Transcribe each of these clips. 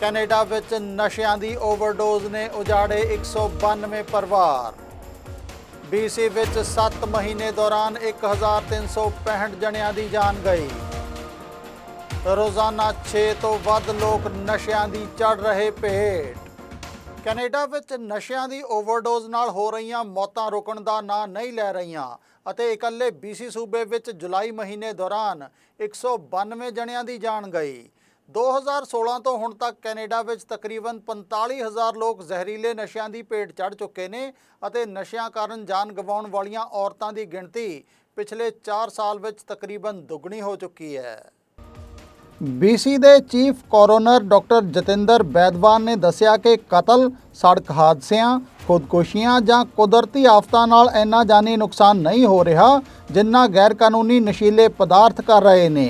Canada ਵਿੱਚ ਨਸ਼ਿਆਂ ਦੀ overdose ਨੇ ਉਜਾੜੇ 192 ਪਰਿਵਾਰ। BC ਵਿੱਚ 7 ਮਹੀਨੇ ਦੌਰਾਨ 1365 ਜਣਿਆਂ ਦੀ ਜਾਨ ਗਈ। ਰੋਜ਼ਾਨਾ 6 ਤੋਂ ਵੱਧ ਲੋਕ ਨਸ਼ਿਆਂ ਦੀ ਚੜ ਰਹੇ ਭੇਟ। ਕੈਨੇਡਾ ਵਿੱਚ ਨਸ਼ਿਆਂ ਦੀ ਓਵਰਡੋਜ਼ ਨਾਲ ਹੋ ਰਹੀਆਂ ਮੌਤਾਂ ਰੁਕਣ ਦਾ ਨਾਂ ਨਹੀਂ ਲੈ ਰਹੀਆਂ ਅਤੇ ਇਕੱਲੇ BC ਸੂਬੇ ਵਿੱਚ ਜੁਲਾਈ ਮਹੀਨੇ ਦੌਰਾਨ 192 ਜਣਿਆਂ ਦੀ ਜਾਨ ਗਈ। 2016 ਤੋਂ ਹੁਣ ਤੱਕ ਕੈਨੇਡਾ ਵਿੱਚ ਤਕਰੀਬਨ 45000 ਲੋਕ ਜ਼ਹਿਰੀਲੇ ਨਸ਼ਿਆਂ ਦੀ ਭੇਟ ਚੜ ਚੁੱਕੇ ਨੇ ਅਤੇ ਨਸ਼ਿਆਂ ਕਾਰਨ ਜਾਨ ਗਵਾਉਣ ਵਾਲੀਆਂ ਔਰਤਾਂ ਦੀ ਗਿਣਤੀ ਪਿਛਲੇ 4 ਸਾਲ ਵਿੱਚ ਤਕਰੀਬਨ ਦੁੱਗਣੀ ਹੋ ਚੁੱਕੀ ਹੈ। BC ਦੇ chief coroner doctor Jatinder Baidwan ਨੇ ਦੱਸਿਆ ਕਿ ਕਤਲ, ਸੜਕ ਹਾਦਸਿਆਂ, ਖੁਦਕੁਸ਼ੀਆਂ ਜਾਂ ਕੁਦਰਤੀ ਆਫਤਾਂ ਨਾਲ ਇੰਨਾ ਜਾਨੀ ਨੁਕਸਾਨ ਨਹੀਂ ਹੋ ਰਿਹਾ ਜਿੰਨਾ ਗੈਰ ਕਾਨੂੰਨੀ ਨਸ਼ੀਲੇ ਪਦਾਰਥ ਕਰ ਰਹੇ ਨੇ।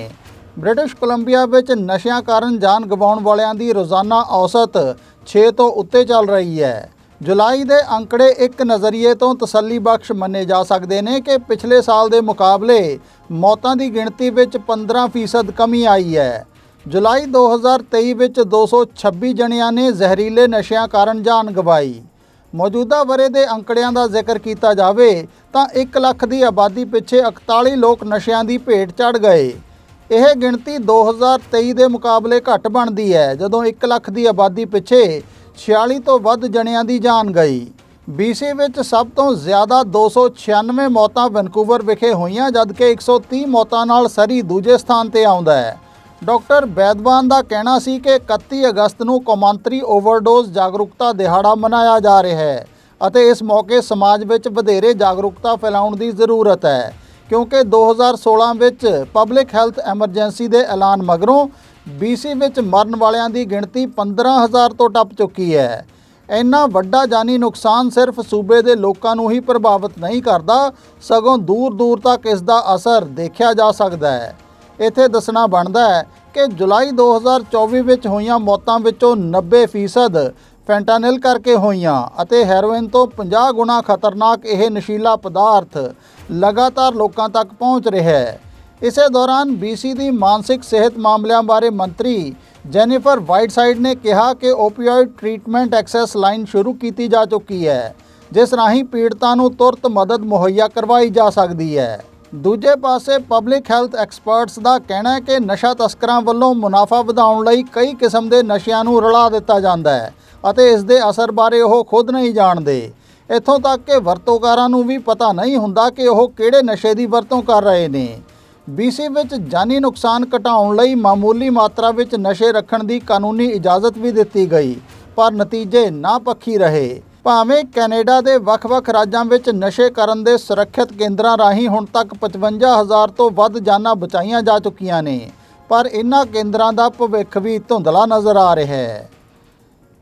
ਬ੍ਰਿਟਿਸ਼ ਕੋਲੰਬੀਆ ਵਿੱਚ ਨਸ਼ਿਆਂ ਕਾਰਨ ਜਾਨ ਗਵਾਉਣ ਵਾਲਿਆਂ ਦੀ ਰੋਜ਼ਾਨਾ ਔਸਤ 6 ਤੋਂ ਉੱਤੇ ਚੱਲ ਰਹੀ ਹੈ। ਜੁਲਾਈ ਦੇ ਅੰਕੜੇ ਇੱਕ ਨਜ਼ਰੀਏ ਤੋਂ ਤਸੱਲੀਬਖਸ਼ ਮੰਨੇ ਜਾ ਸਕਦੇ ਨੇ ਕਿ ਪਿਛਲੇ ਸਾਲ ਦੇ ਮੁਕਾਬਲੇ ਮੌਤਾਂ ਦੀ ਗਿਣਤੀ ਵਿੱਚ 15% ਕਮੀ ਆਈ ਹੈ। ਜੁਲਾਈ 2023 ਵਿੱਚ 226 ਜਣਿਆਂ ਨੇ ਜ਼ਹਿਰੀਲੇ ਨਸ਼ਿਆਂ ਕਾਰਨ ਜਾਨ ਗਵਾਈ। ਮੌਜੂਦਾ ਵਰੇ ਦੇ ਅੰਕੜਿਆਂ ਦਾ ਜ਼ਿਕਰ ਕੀਤਾ ਜਾਵੇ ਤਾਂ 1 ਲੱਖ ਦੀ ਆਬਾਦੀ ਪਿੱਛੇ 41 ਲੋਕ ਨਸ਼ਿਆਂ ਦੀ ਭੇਟ ਚੜ ਗਏ। ਇਹ ਗਿਣਤੀ 2023 ਦੇ ਮੁਕਾਬਲੇ ਘੱਟ ਬਣਦੀ ਹੈ, ਜਦੋਂ 1 ਲੱਖ ਦੀ ਆਬਾਦੀ ਪਿੱਛੇ 46 ਤੋਂ ਵੱਧ ਜਣਿਆਂ ਦੀ ਜਾਨ ਗਈ। BC ਵਿੱਚ ਸਭ ਤੋਂ ਜ਼ਿਆਦਾ 296 ਮੌਤਾਂ ਵੈਨਕੂਵਰ ਵਿਖੇ ਹੋਈਆਂ, ਜਦਕਿ 130 ਮੌਤਾਂ ਨਾਲ ਸਰੀ ਦੂਜੇ ਸਥਾਨ ਤੇ ਆਉਂਦਾ ਹੈ। ਡਾਕਟਰ ਬੈਦਵਾਨ ਦਾ ਕਹਿਣਾ ਸੀ ਕਿ 31 ਅਗਸਤ ਨੂੰ ਕੌਮਾਂਤਰੀ ਓਵਰਡੋਜ਼ ਜਾਗਰੂਕਤਾ ਦਿਹਾੜਾ ਮਨਾਇਆ ਜਾ ਰਿਹਾ ਹੈ ਅਤੇ ਇਸ ਮੌਕੇ ਸਮਾਜ ਵਿੱਚ ਵਧੇਰੇ ਜਾਗਰੂਕਤਾ ਫੈਲਾਉਣ ਦੀ ਜ਼ਰੂਰਤ ਹੈ। ਕਿਉਂਕਿ 2016 ਵਿੱਚ ਪਬਲਿਕ ਹੈਲਥ ਐਮਰਜੈਂਸੀ ਦੇ ਐਲਾਨ ਮਗਰੋਂ BC ਵਿੱਚ ਮਰਨ ਵਾਲਿਆਂ ਦੀ ਗਿਣਤੀ 15000 ਤੋਂ ਟੱਪ ਚੁੱਕੀ ਹੈ। ਇੰਨਾ ਵੱਡਾ ਜਾਨੀ ਨੁਕਸਾਨ ਸਿਰਫ ਸੂਬੇ ਦੇ ਲੋਕਾਂ ਨੂੰ ਹੀ ਪ੍ਰਭਾਵਿਤ ਨਹੀਂ ਕਰਦਾ, ਸਗੋਂ ਦੂਰ-ਦੂਰ ਤੱਕ ਇਸ ਦਾ ਅਸਰ ਦੇਖਿਆ ਜਾ ਸਕਦਾ ਹੈ। ਇੱਥੇ ਦੱਸਣਾ ਬਣਦਾ ਹੈ ਕਿ ਜੁਲਾਈ 2024 ਵਿੱਚ ਹੋਈਆਂ ਮੌਤਾਂ ਵਿੱਚੋਂ 90% ਫੈਂਟਾਨਿਲ ਕਰਕੇ ਹੋਈਆਂ ਅਤੇ ਹੈਰੋਇਨ ਤੋਂ 50 ਗੁਣਾ ਖਤਰਨਾਕ ਇਹ ਨਸ਼ੀਲਾ ਪਦਾਰਥ ਲਗਾਤਾਰ ਲੋਕਾਂ ਤੱਕ ਪਹੁੰਚ ਰਿਹਾ ਹੈ। ਇਸੇ ਦੌਰਾਨ BC ਦੀ ਮਾਨਸਿਕ ਸਿਹਤ ਮਾਮਲਿਆਂ ਬਾਰੇ ਮੰਤਰੀ ਜੈਨੀਫਰ ਵਾਈਟਸਾਈਡ ਨੇ ਕਿਹਾ ਕਿ ਓਪੀਓਇਡ ਟ੍ਰੀਟਮੈਂਟ ਐਕਸੈਸ ਲਾਈਨ ਸ਼ੁਰੂ ਕੀਤੀ ਜਾ ਚੁੱਕੀ ਹੈ, ਜਿਸ ਰਾਹੀਂ ਪੀੜਤਾਂ ਨੂੰ ਤੁਰਤ ਮਦਦ ਮੁਹੱਈਆ ਕਰਵਾਈ ਜਾ ਸਕਦੀ ਹੈ। ਦੂਜੇ ਪਾਸੇ ਪਬਲਿਕ ਹੈਲਥ ਐਕਸਪਰਟਸ ਦਾ ਕਹਿਣਾ ਹੈ ਕਿ ਨਸ਼ਾ ਤਸਕਰਾਂ ਵੱਲੋਂ ਮੁਨਾਫਾ ਵਧਾਉਣ ਲਈ ਕਈ ਕਿਸਮ ਦੇ ਨਸ਼ਿਆਂ ਨੂੰ ਰਲਾ ਦਿੱਤਾ ਜਾਂਦਾ ਹੈ। ਅਤੇ ਇਸ ਦੇ ਅਸਰ ਬਾਰੇ ਉਹ ਖੁਦ ਨਹੀਂ ਜਾਣਦੇ। ਇੱਥੋਂ ਤੱਕ ਕਿ ਵਰਤੋਂਕਾਰਾਂ ਨੂੰ ਵੀ ਪਤਾ ਨਹੀਂ ਹੁੰਦਾ ਕਿ ਉਹ ਕਿਹੜੇ ਨਸ਼ੇ ਦੀ ਵਰਤੋਂ ਕਰ ਰਹੇ ਨੇ। BC ਵਿੱਚ ਜਾਨੀ ਨੁਕਸਾਨ ਘਟਾਉਣ ਲਈ ਮਾਮੂਲੀ ਮਾਤਰਾ ਵਿੱਚ ਨਸ਼ੇ ਰੱਖਣ ਦੀ ਕਾਨੂੰਨੀ ਇਜਾਜ਼ਤ ਵੀ ਦਿੱਤੀ ਗਈ, ਪਰ ਨਤੀਜੇ ਨਾ ਪੱਖੀ ਰਹੇ। ਭਾਵੇਂ ਕੈਨੇਡਾ ਦੇ ਵੱਖ-ਵੱਖ ਰਾਜਾਂ ਵਿੱਚ ਨਸ਼ੇ ਕਰਨ ਦੇ ਸੁਰੱਖਿਅਤ ਕੇਂਦਰਾਂ ਰਾਹੀਂ ਹੁਣ ਤੱਕ 55000 ਤੋਂ ਵੱਧ ਜਾਨਾਂ ਬਚਾਈਆਂ ਜਾ ਚੁੱਕੀਆਂ ਨੇ, ਪਰ ਇਨ੍ਹਾਂ ਕੇਂਦਰਾਂ ਦਾ ਭਵਿੱਖ ਵੀ ਧੁੰਦਲਾ ਨਜ਼ਰ ਆ ਰਿਹਾ ਹੈ।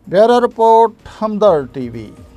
Bureau Report Hamdard TV.